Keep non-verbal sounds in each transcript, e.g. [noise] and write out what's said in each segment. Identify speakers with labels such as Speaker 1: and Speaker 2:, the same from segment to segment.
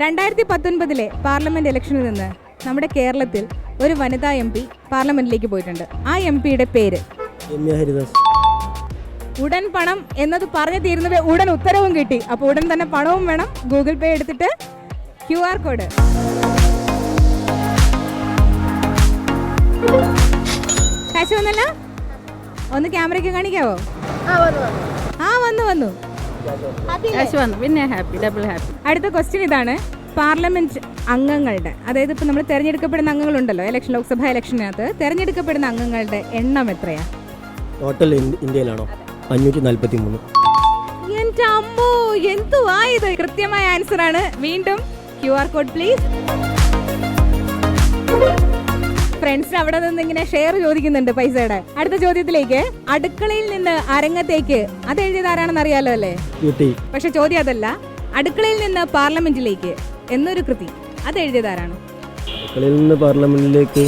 Speaker 1: രണ്ടായിരത്തി പത്തൊൻപതിലെ പാർലമെന്റ് ഇലക്ഷനിൽ നിന്ന് നമ്മുടെ കേരളത്തിൽ ഒരു വനിതാ എം പി പാർലമെന്റിലേക്ക് പോയിട്ടുണ്ട്. ആ എം പിയുടെ പേര്? ഉടൻ പണം എന്നത് പറഞ്ഞു തീരുന്നത് ഉടൻ ഉത്തരവും കിട്ടി. അപ്പോൾ ഉടൻ തന്നെ പണവും വേണം. ഗൂഗിൾ പേ എടുത്തിട്ട് ക്യു ആർ കോഡ്. കാശ് വന്നല്ലോ? ഒന്ന് ക്യാമറയ്ക്ക് കാണിക്കാവോ? ആ വന്നു വന്നു.
Speaker 2: കാശ് വന്നു. പിന്നെ ഹാപ്പി ഡബിൾ ഹാപ്പി
Speaker 1: അടുത്ത ക്വസ്റ്റ്യൻ ഇതാണ് പാർലമെന്റ് അംഗങ്ങളുടെ. അതായത് ഇപ്പൊ നമ്മൾ തെരഞ്ഞെടുക്കപ്പെടുന്ന അംഗങ്ങളുണ്ടല്ലോ ഇലക്ഷൻ ലോക്സഭ ഇലക്ഷനകത്ത് തെരഞ്ഞെടുക്കപ്പെടുന്ന അംഗങ്ങളുടെ എണ്ണം എത്രയാ?
Speaker 3: ടോട്ടൽ ഇന്ത്യയിലാണോ? അഞ്ഞൂറ്റി നാൽപ്പത്തി മൂന്ന്
Speaker 1: എന്റെ അമ്മോ എന്തുവാ ഇത് കൃത്യമായ ആൻസർ ആണ്. വീണ്ടും Q R code please friends അവിടെ നിന്ന് ഇങ്ങനെ ഷെയർ ചോദിക്കുന്നുണ്ട് പൈസയുടെ. അടുത്ത ചോദ്യത്തിലേക്ക് അടുക്കളയിൽ നിന്ന് അരങ്ങത്തേക്ക് അത് എഴുതിയത് ആരാണെന്ന് അറിയാലോ അല്ലേ? പക്ഷെ ചോദ്യം അതല്ല അടുക്കളയിൽ നിന്ന് പാർലമെന്റിലേക്ക് എന്നൊരു കൃതി അത് എഴുതിയത് ആരാണ്?
Speaker 3: അടുക്കളയിൽ നിന്ന് പാർലമെന്റിലേക്ക്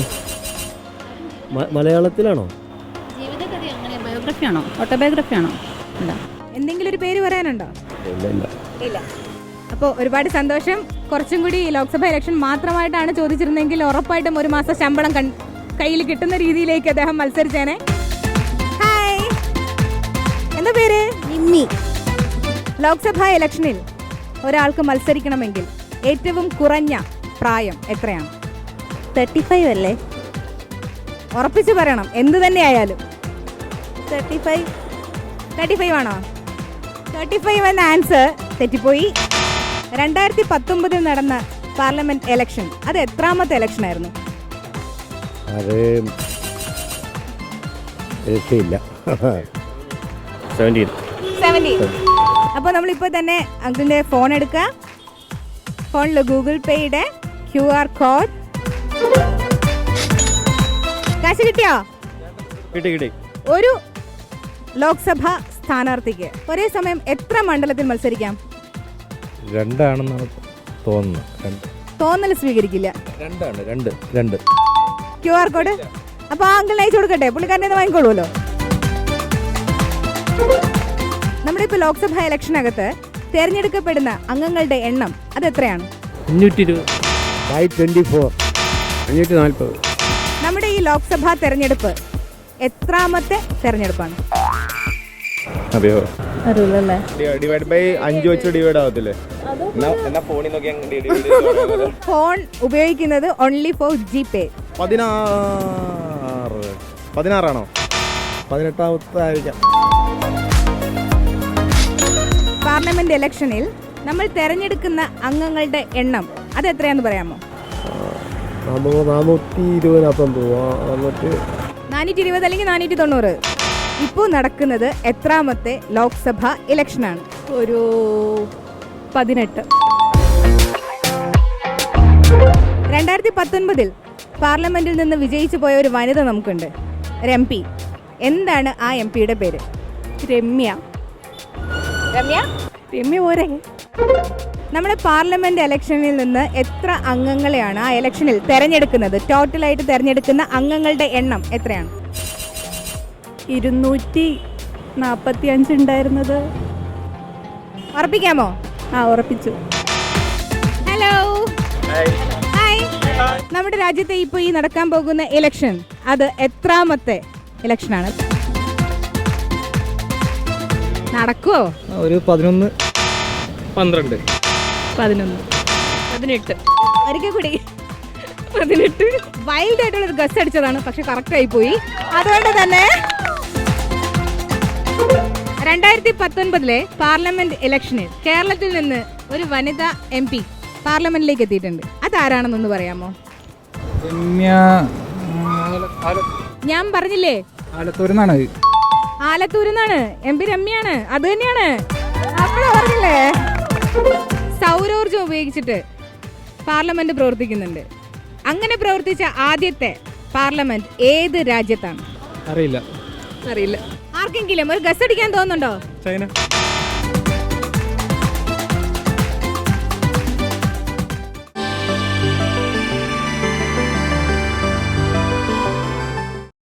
Speaker 3: മലയാളത്തിലാണോ?
Speaker 2: ബയോഗ്രഫി ആണോ? ഓട്ടോബയോഗ്രഫി ആണോ?
Speaker 1: എന്തെങ്കിലും ഒരു പേര് പറയാനുണ്ടോ?
Speaker 3: ഇല്ല ഇല്ല.
Speaker 1: ഇല്ല. അപ്പോൾ ഒരുപാട് സന്തോഷം. കുറച്ചും കൂടി ലോക്സഭ ഇലക്ഷൻ മാത്രമായിട്ടാണ് ചോദിച്ചിരുന്നെങ്കിൽ ഉറപ്പായിട്ടും ഒരു മാസം ശമ്പളം കയ്യിൽ കിട്ടുന്ന രീതിയിലേക്ക് അദ്ദേഹം മത്സരിച്ചേനെ. ഹായ് എന്താ പേര്? നിമ്മി ലോക്സഭാ ഇലക്ഷനിൽ ഒരാൾക്ക് മത്സരിക്കണമെങ്കിൽ ഏറ്റവും കുറഞ്ഞ പ്രായം എത്രയാണ്? തേർട്ടി ഫൈവ് അല്ലേ? ഉറപ്പിച്ച് പറയണം. എന്ത് തന്നെ ആയാലും തേർട്ടി ഫൈവ് തേർട്ടി ഫൈവ് ആണോ? തേർട്ടി ഫൈവ് എന്ന ആൻസർ തെറ്റിപ്പോയി. രണ്ടായിരത്തി പത്തൊമ്പതിൽ നടന്ന പാർലമെന്റ് ഇലക്ഷൻ അത് എത്രാമത്തെ ഇലക്ഷൻ ആയിരുന്നു?
Speaker 4: അത് രക്ഷയില്ല സെവന്റീൻ
Speaker 1: സെവന്റീൻ അപ്പോൾ നമ്മളിപ്പോൾ തന്നെ അങ്കിളിന്റെ ഫോൺ എടുക്കുക. ഫോണിൽ ഗൂഗിൾ പേയുടെ ക്യു ആർ കോഡ്. കാശ് കിട്ടിയോ?
Speaker 4: കിട്ടി കിട്ടി.
Speaker 1: ഒരു ലോക്സഭ സ്ഥാനാർത്ഥിക്ക്. ഒരേ സമയം എത്ര മണ്ഡലത്തിൽ മത്സരിക്കാം?
Speaker 4: രണ്ടാണെന്നാണ് തോന്നുന്നത്. രണ്ട്.
Speaker 1: തോന്നൽ സ്വീകരിക്കില്ല.
Speaker 4: രണ്ടാണ് രണ്ട് രണ്ട്.
Speaker 1: ക്യു ആർ കോഡ് അപ്പൊ ആ അങ്കിളിന് അയച്ചു കൊടുക്കട്ടെ? പുള്ളിക്കാരനെ ഒന്ന് വാങ്ങിക്കോളൂല്ലോ നമ്മുടെ ഇപ്പൊ ലോക്സഭാ ഇലക്ഷനകത്ത് തെരഞ്ഞെടുക്കപ്പെടുന്ന അംഗങ്ങളുടെ എണ്ണം അത് എത്രയാണ്
Speaker 4: അഞ്ഞൂറ്റി ഇരുപത്
Speaker 3: ഫൈവ് ട്വന്റി ഫോർ അഞ്ഞൂറ്റി നാൽപ്പത്
Speaker 1: നമ്മുടെ ഈ ലോക്സഭാ തെരഞ്ഞെടുപ്പ് എത്രാമത്തെ തെരഞ്ഞെടുപ്പാണ്?
Speaker 4: അതെയോ?
Speaker 2: അറിയില്ലല്ലേ?
Speaker 5: ഡിവൈഡ് ബൈ അഞ്ച് വെച്ച് ഡിവൈഡ് ആവത്തില്ലേ?
Speaker 1: ഫോൺ [laughs] ഉപയോഗിക്കുന്നത് ഓൺലി ഫോർ ജി പേ
Speaker 5: പതിനാറ്. പതിനാറാണോ?
Speaker 3: പതിനെട്ടാമത്തായിരിക്കാം
Speaker 1: പാർലമെന്റ് ഇലക്ഷനിൽ നമ്മൾ തെരഞ്ഞെടുക്കുന്ന അംഗങ്ങളുടെ എണ്ണം അത് എത്രയാന്ന് പറയാമോ?
Speaker 3: നാനൂ- നാനൂറ്റി ഇരുപതിനകത്തൊന്ന് പോവാ നാനൂറ്റി
Speaker 1: നാനൂറ്റി ഇരുപത് അല്ലെങ്കിൽ നാനൂറ്റി തൊണ്ണൂറ്? ഇപ്പോൾ നടക്കുന്നത് എത്രാമത്തെ ലോക്സഭ ഇലക്ഷനാണ്.
Speaker 2: ഒരു പതിനെട്ട്.
Speaker 1: രണ്ടായിരത്തി പത്തൊൻപതിൽ പാർലമെന്റിൽ നിന്ന് വിജയിച്ചു പോയ ഒരു വനിത നമുക്കുണ്ട്. ഒരു എം പി. എന്താണ് ആ എം പിയുടെ പേര്?
Speaker 2: രമ്യ.
Speaker 1: രമ്യ?
Speaker 2: രമ്യ പോരെ.
Speaker 1: നമ്മുടെ പാർലമെന്റ് ഇലക്ഷനിൽ നിന്ന് എത്ര അംഗങ്ങളെയാണ് ആ ഇലക്ഷനിൽ തെരഞ്ഞെടുക്കുന്നത്? ടോട്ടലായിട്ട് തെരഞ്ഞെടുക്കുന്ന അംഗങ്ങളുടെ എണ്ണം എത്രയാണ്?
Speaker 2: ഇരുന്നൂറ്റി നാൽപ്പത്തി അഞ്ച് ഉണ്ടായിരുന്നത്.
Speaker 1: ഉറപ്പിക്കാമോ?
Speaker 2: ആ ഉറപ്പിച്ചു.
Speaker 1: ഹലോ ഹായ് നമ്മുടെ രാജ്യത്തെ ഇപ്പോൾ ഈ നടക്കാൻ പോകുന്ന ഇലക്ഷൻ അത് എത്രാമത്തെ ഇലക്ഷനാണ് നടക്കുവോ?
Speaker 5: ഒരു പതിനൊന്ന്. പന്ത്രണ്ട്.
Speaker 2: പതിനൊന്ന്. പതിനെട്ട്.
Speaker 1: ഒരിക്കൽ കൂടി. പതിനെട്ട്. വൈൽഡ് ആയിട്ടുള്ള ഒരു ഗസ് അടിച്ചതാണ് പക്ഷെ കറക്റ്റ് ആയി പോയി അതുകൊണ്ട് തന്നെ രണ്ടായിരത്തി പത്തൊൻപതിലെ പാർലമെന്റ് ഇലക്ഷനിൽ കേരളത്തിൽ നിന്ന് ഒരു വനിതാ എം പി പാർലമെന്റിലേക്ക് എത്തിയിട്ടുണ്ട്. അതാരാണെന്നൊന്ന് പറയാമോ? ഞാൻ പറഞ്ഞില്ലേ?
Speaker 6: ആലത്തൂരിന്നാണ്
Speaker 1: ആലത്തൂരിന്നാണ്. എം പി രമ്യാണ് അത് തന്നെയാണ്. അപ്പഴാ പറഞ്ഞില്ലേ? സൗരോർജം ഉപയോഗിച്ചിട്ട് പാർലമെന്റ് പ്രവർത്തിക്കുന്നുണ്ട്. അങ്ങനെ പ്രവർത്തിച്ച ആദ്യത്തെ പാർലമെന്റ് ഏത് രാജ്യത്താണ്?
Speaker 6: അറിയില്ല.
Speaker 1: അറിയില്ല. ആർക്കെങ്കിലും ഒരു ഗസ് അടിക്കാൻ തോന്നുന്നുണ്ടോ?
Speaker 6: ചൈന.